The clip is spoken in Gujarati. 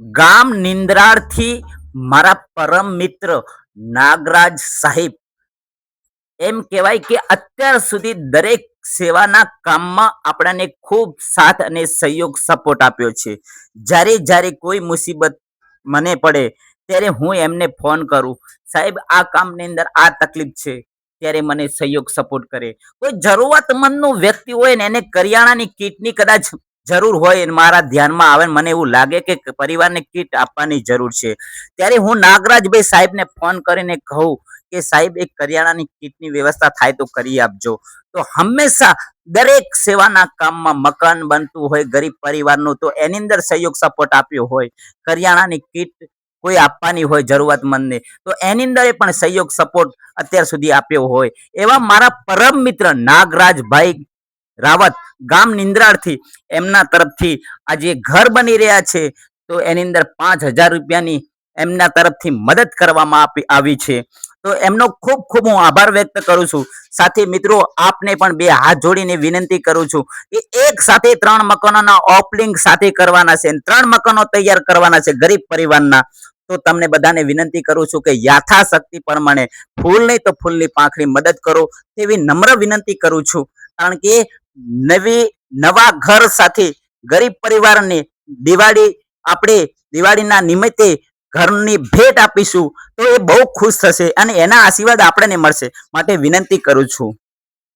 ગામ નિંદ્રાળથી મારા પરમ મિત્ર નાગરાજ સાહેબ. એમ કહેવાય કે અત્યાર સુધી દરેક સેવાના કામમાં આપણને ખૂબ સાથ અને સહયોગ સપોર્ટ આપ્યો છે. જ્યારે જ્યારે કોઈ મુસીબત મને પડે, ત્યારે હું એમને ફોન કરું. સાહેબ, આ કામની અંદર આ તકલીફ છે, ત્યારે મને સહયોગ સપોર્ટ કરે. કોઈ જરૂરતમંદનું વ્યક્તિ હોય ને, એને કરિયાણાની કીટની કદાચ જરૂર હોય મારા ધ્યાનમાં આવે મને એવું લાગે કે પરિવારને કીટ આપવાની જરૂર છે. ત્યારે હું નાગરાજભાઈ સાહેબને ફોન કરીને કહું કે સાહેબ, એક કરિયાણાની કીટની વ્યવસ્થા થાય તો કરી આપજો. તો હંમેશા દરેક સેવાના કામમાં મકાન બનતું હોય, ગરીબ પરિવારનું, તો એની અંદર સહયોગ સપોર્ટ આપ્યો હોય. કરિયાણાની કીટ કોઈ આપવાની હોય જરૂરતમંદને તો એની અંદર પણ સહયોગ સપોર્ટ અત્યાર સુધી આપ્યો હોય. એવા મારા પરમ મિત્ર નાગરાજભાઈ રાવત ગામ નિંદ્રાળથી એમના તરફથી આજે ઘર બની રહ્યા છે. તો એની અંદર પાંચ હજાર રૂપિયાની એમના તરફથી મદદ કરવામાં આવી છે. તો એમનો ખૂબ ખૂબ હું આભાર વ્યક્ત કરું છું. સાથે મિત્રો, આપને પણ બે હાથ જોડીને વિનંતી કરું છું કે એક સાથે ત્રણ મકાનોના ઓપલિંગ સાથે કરવાના છે ત્રણ મકાનો તૈયાર કરવાના છે ગરીબ પરિવારના. તો તમને બધાને વિનંતી કરું છું કે યથાશક્તિ પ્રમાણે ફૂલ નહીં તો ફૂલની પાંખડી મદદ કરો તેવી નમ્ર વિનંતી કરું છું. કારણ કે નવી, નવા ઘર સાથે ગરીબ પરિવારને દિવાળી, આપણે દિવાળીના નિમિત્તે ઘરની ભેટ આપીશું, તો એ બહુ ખુશ થશે અને એના આશીર્વાદ આપણને મળશે. માટે વિનંતી કરું છું.